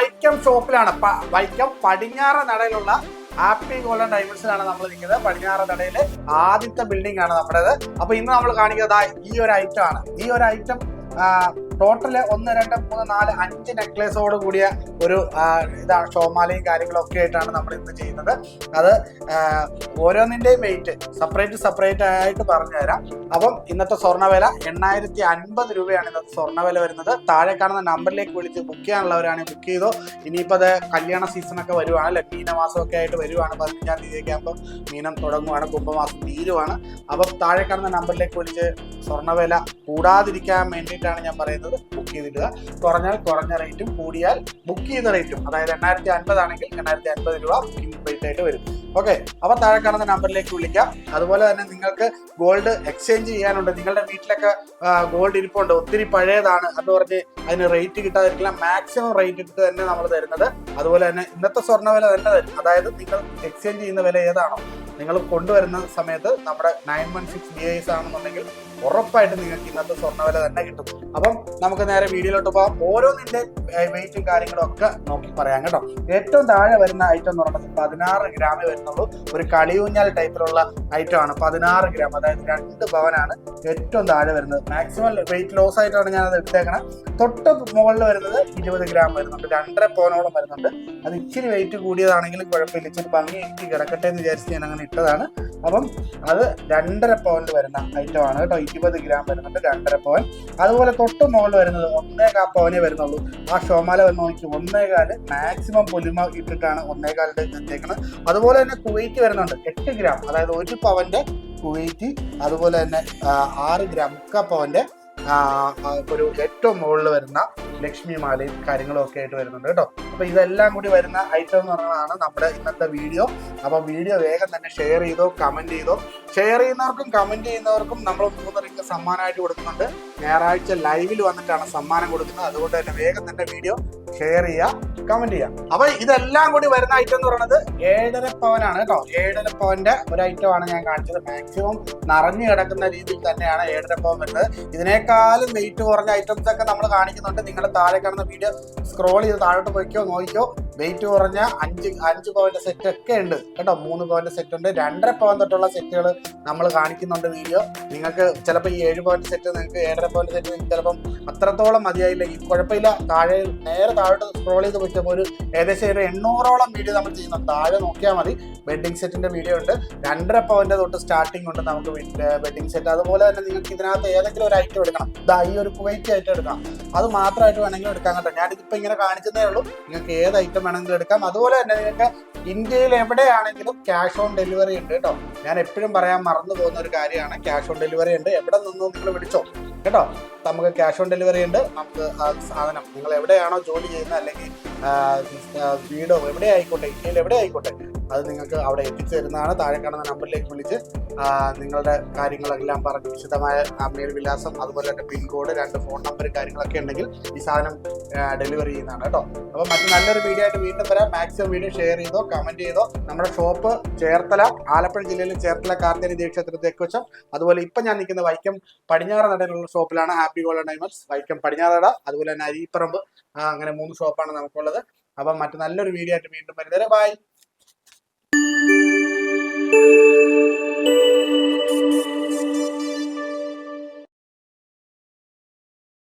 വൈക്കം ഷോപ്പിലാണ്. വൈക്കം പടിഞ്ഞാറ നടയിലുള്ള ഹാപ്പി ഗോൾഡൻ ഡയമണ്ട്സിലാണ് നമ്മൾ നിൽക്കുന്നത്. പടിഞ്ഞാറ നടയിലെ ആദ്യത്തെ ബിൽഡിംഗ് ആണ് നമ്മുടേത്. അപ്പൊ ഇന്ന് നമ്മൾ കാണിക്കുന്നത് ഈ ഒരു ഐറ്റം ആണ്. ഈ ഒരു ഐറ്റം ടോട്ടൽ ഒന്ന് രണ്ട് മൂന്ന് നാല് അഞ്ച് നെക്ലേസോട് കൂടിയ ഒരു ഇതാണ് ഷോമാലയും കാര്യങ്ങളൊക്കെ ആയിട്ടാണ് നമ്മൾ ഇന്ന് ചെയ്യുന്നത്. അത് ഓരോന്നിന്റെയും വെയിറ്റ് സെപ്പറേറ്റ് സെപ്പറേറ്റ് ആയിട്ട് പറഞ്ഞു തരാം. അപ്പം ഇന്നത്തെ സ്വർണവില എണ്ണായിരത്തി അൻപത് രൂപയാണ് ഇന്നത്തെ സ്വർണവില വരുന്നത്. താഴെ കാണുന്ന നമ്പറിലേക്ക് വിളിച്ച് ബുക്ക് ചെയ്യാനുള്ളവരാണെങ്കിൽ ബുക്ക് ചെയ്തോ. ഇനിയിപ്പോൾ അത് കല്യാണ സീസണൊക്കെ വരുവാണ് അല്ലെ? മീനമാസമൊക്കെ ആയിട്ട് വരുവാണ് പതിനഞ്ചാം തീയതിയൊക്കെ ആകുമ്പോൾ മീനം തുടങ്ങുവാണ് കുംഭമാസം തീരുവാണ്. അപ്പം താഴെ കാണുന്ന നമ്പറിലേക്ക് വിളിച്ച് സ്വർണവില കൂടാതിരിക്കാൻ വേണ്ടിയിട്ടാണ് ഞാൻ പറയുന്നത്. ബുക്ക് ചെയ്തിടുക. കുറഞ്ഞാൽ കുറഞ്ഞ റേറ്റും കൂടിയാൽ ബുക്ക് ചെയ്യുന്ന റേറ്റും അതായത് എണ്ണായിരത്തി അൻപത് ആണെങ്കിൽ എണ്ണായിരത്തി അൻപത് രൂപ ബുക്കിംഗ് റേറ്റ് ആയിട്ട് വരും. ഓക്കെ അപ്പൊ താഴെ കാണുന്ന നമ്പറിലേക്ക് വിളിക്കാം. അതുപോലെ തന്നെ നിങ്ങൾക്ക് ഗോൾഡ് എക്സ്ചേഞ്ച് ചെയ്യാനുണ്ട്. നിങ്ങളുടെ വീട്ടിലൊക്കെ ഗോൾഡ് ഇരിപ്പുണ്ട്. ഒത്തിരി പഴയതാണ് എന്ന് പറഞ്ഞ് അതിന് റേറ്റ് കിട്ടാതിരിക്കില്ല. മാക്സിമം റേറ്റ് ഇട്ട് തന്നെ നമ്മൾ തരുന്നത്. അതുപോലെ തന്നെ ഇന്നത്തെ സ്വർണ വില തന്നെ തരും. അതായത് നിങ്ങൾ എക്സ്ചേഞ്ച് ചെയ്യുന്ന വില ഏതാണോ. നിങ്ങൾ കൊണ്ടുവരുന്ന സമയത്ത് നമ്മുടെ nine one six B I S ആണെന്നുണ്ടെങ്കിൽ ഉറപ്പായിട്ടും നിങ്ങൾക്ക് ഇന്നത്തെ സ്വർണ വില തന്നെ കിട്ടും. അപ്പം നമുക്ക് നേരെ വീഡിയോയിലോട്ട് പോകാം. ഓരോന്നിന്റെ വെയിറ്റും കാര്യങ്ങളും ഒക്കെ നോക്കി പറയാം കേട്ടോ. ഏറ്റവും താഴെ വരുന്ന ഐറ്റം എന്ന് പറയുന്നത് പതിനാറ് ഗ്രാമേ വരുന്നുള്ളൂ. ഒരു കളിയൂഞ്ഞാൽ ടൈപ്പിലുള്ള ഐറ്റം ആണ്. പതിനാറ് ഗ്രാം അതായത് രണ്ട് പവനാണ് ഏറ്റവും താഴെ വരുന്നത്. മാക്സിമം വെയിറ്റ് ലോസ് ആയിട്ടാണ് ഞാൻ അത് എടുത്തേക്കണത് തൊട്ട് മുകളിൽ വരുന്നത് ഇരുപത് ഗ്രാം വരുന്നുണ്ട്. രണ്ടര പോനോളം വരുന്നുണ്ട്. അത് ഇച്ചിരി വെയിറ്റ് കൂടിയതാണെങ്കിലും കുഴപ്പമില്ല. ഇച്ചിരി ഭംഗി എനിക്ക് കിടക്കട്ടെ എന്ന് വിചാരിച്ച് ഞാൻ അങ്ങനെ ഇട്ടതാണ്. അപ്പം അത് രണ്ടര പോയിന്റ് വരുന്ന ഐറ്റം ആണ് കേട്ടോ. ഇരുപത് ഗ്രാം വരുന്നുണ്ട് രണ്ടര പോയിന്റ് അതുപോലെ തൊട്ട് മുകളിൽ വരുന്നത് ഒന്നേകാ പോനെ വരുന്നുള്ളൂ. ആ ഷോമാല വന്ന് നോക്കി. ഒന്നേകാൽ മാക്സിമം പൊലിമ ഇട്ടിട്ടാണ് ഒന്നേകാലിന്റെ എത്തിയേക്കുന്നത് അതുപോലെ തന്നെ കുവൈറ്റ് വരുന്നുണ്ട്. എട്ട് ഗ്രാം അതായത് ഒരു പവന്റെ കുവൈറ്റ് അതുപോലെ തന്നെ ആറ് ഗ്രാം മുക്കാ ആ, ഒരു ഏറ്റവും മുകളിൽ വരുന്ന ലക്ഷ്മി മാലയും കാര്യങ്ങളും ഒക്കെ ആയിട്ട് വരുന്നുണ്ട് കേട്ടോ. അപ്പൊ ഇതെല്ലാം കൂടി വരുന്ന ഐറ്റം എന്ന് പറയുന്നതാണ് നമ്മുടെ ഇന്നത്തെ വീഡിയോ അപ്പൊ വീഡിയോ വേഗം തന്നെ ഷെയർ ചെയ്തോ കമന്റ് ചെയ്തോ. ഷെയർ ചെയ്യുന്നവർക്കും കമന്റ് ചെയ്യുന്നവർക്കും നമ്മൾ മൂന്ന് റിംഗ് സമ്മാനമായിട്ട് കൊടുക്കുന്നുണ്ട്. ഞായറാഴ്ച ലൈവിൽ വന്നിട്ടാണ് സമ്മാനം കൊടുക്കുന്നത്. അതുകൊണ്ട് തന്നെ വേഗം തന്നെ വീഡിയോ ഷെയർ ചെയ്യുക. കമന്റ് ചെയ്യാം. അപ്പൊ ഇതെല്ലാം കൂടി വരുന്ന ഐറ്റം എന്ന് പറയുന്നത് ഏഴര പവനാണ് കേട്ടോ. ഏഴര പവന്റെ ഒരു ഐറ്റം ആണ് ഞാൻ കാണിച്ചത്. മാക്സിമം നിറഞ്ഞു കിടക്കുന്ന രീതിയിൽ തന്നെയാണ് ഏഴര പവൻ വരുന്നത്. ഇതിനേക്കാളും വെയിറ്റ് കുറഞ്ഞ ഐറ്റംസ് ഒക്കെ നമ്മൾ കാണിക്കുന്നുണ്ട്. നിങ്ങളുടെ താഴെ കാണുന്ന വീഡിയോ സ്ക്രോൾ ചെയ്ത് താഴോട്ട് പോയിക്കോ നോക്കിക്കോ വെയിറ്റ് കുറഞ്ഞ അഞ്ച് അഞ്ച് പവന്റെ സെറ്റ് ഒക്കെ ഉണ്ട്. കേട്ടോ? മൂന്ന് പവന്റെ സെറ്റ് ഉണ്ട്. രണ്ടര പവൻ തൊട്ടുള്ള സെറ്റുകൾ നമ്മൾ കാണിക്കുന്നുണ്ട് വീഡിയോ നിങ്ങൾക്ക് ചിലപ്പോൾ ഈ ഏഴ് പവന്റെ സെറ്റ് നിങ്ങൾക്ക് ഏഴര പവന്റെ സെറ്റ് നിങ്ങൾക്ക് ചിലപ്പം അത്രത്തോളം മതിയായില്ല. ഈ കുഴപ്പമില്ല. താഴെ നേരെ താഴോട്ട് സ്ക്രോൾ ചെയ്ത് പറ്റുമ്പോൾ ഒരു ഏകദേശം ഒരു എണ്ണൂറോളം വീഡിയോ നമ്മൾ ചെയ്യുന്നുണ്ട്. താഴെ നോക്കിയാൽ മതി. വെഡിങ് സെറ്റിന്റെ വീഡിയോ ഉണ്ട്. രണ്ടര പവന്റെ തൊട്ട് സ്റ്റാർട്ടിംഗ് ഉണ്ട് നമുക്ക് വെഡിങ് സെറ്റ് അതുപോലെ തന്നെ നിങ്ങൾക്ക് ഇതിനകത്ത് ഏതെങ്കിലും ഒരു ഐറ്റം എടുക്കണം. ഇതാ ഈ ഒരു കുവൈറ്റ് ഐറ്റം എടുക്കണം അത് മാത്രമായിട്ട് വേണമെങ്കിലും എടുക്കാൻ കേട്ടോ. ഞാനിതിപ്പോൾ ഇങ്ങനെ കാണിച്ചതേ ഉള്ളൂ. നിങ്ങൾക്ക് ഏത് ഐറ്റം വേണമെങ്കിലും എടുക്കാം. അതുപോലെ തന്നെ നിങ്ങൾക്ക് ഇന്ത്യയിൽ എവിടെയാണെങ്കിലും ക്യാഷ് ഓൺ ഡെലിവറി ഉണ്ട് കേട്ടോ. ഞാൻ എപ്പോഴും പറയാൻ മറന്നു പോകുന്ന ഒരു കാര്യമാണ് ക്യാഷ് ഓൺ ഡെലിവറി ഉണ്ട്. എവിടെ നിന്നും നിങ്ങൾ വിളിച്ചോ കേട്ടോ? നമുക്ക് ക്യാഷ് ഓൺ ഡെലിവറി ഉണ്ട്. നമുക്ക് ആ സാധനം നിങ്ങൾ എവിടെയാണോ ജോലി ചെയ്യുന്നത് അല്ലെങ്കിൽ വീടോ എവിടെ ആയിക്കോട്ടെ ഇന്ത്യയിൽ എവിടെ ആയിക്കോട്ടെ അത് നിങ്ങൾക്ക് അവിടെ എത്തിച്ചു തരുന്നതാണ് താഴെ കാണുന്ന നമ്പറിലേക്ക് വിളിച്ച് നിങ്ങളുടെ കാര്യങ്ങളെല്ലാം പറഞ്ഞ് വിശദമായ മെയിൽ വിലാസം അതുപോലെ തന്നെ പിൻകോഡ് രണ്ട് ഫോൺ നമ്പർ കാര്യങ്ങളൊക്കെ ഉണ്ടെങ്കിൽ ഈ സാധനം ഡെലിവറി ചെയ്യുന്നതാണ് കേട്ടോ. അപ്പോൾ മറ്റു നല്ലൊരു വീഡിയോ ആയിട്ട് വീണ്ടും വരാം. മാക്സിമം വീഡിയോ ഷെയർ ചെയ്തോ കമന്റ് ചെയ്തോ. നമ്മുടെ ഷോപ്പ് ചേർത്തല ആലപ്പുഴ ജില്ലയിലെ ചേർത്തല കാർത്തേരി ദേവക്ഷേത്ര തെക്കുവശം അതുപോലെ ഇപ്പം ഞാൻ നിൽക്കുന്ന വൈക്കം പടിഞ്ഞാറ് നടയിലുള്ള ഷോപ്പിലാണ് ഹാപ്പി ഗോൾഡൻ ഡയമണ്ട്സ് വൈക്കം പടിഞ്ഞാറ് നട അതുപോലെ തന്നെ അരീപ്പറമ്പ്. അങ്ങനെ മൂന്ന് ഷോപ്പാണ് നമുക്കുള്ളത്. അപ്പം മറ്റു നല്ലൊരു വീഡിയോ ആയിട്ട് വീണ്ടും വരുന്നത് ബൈ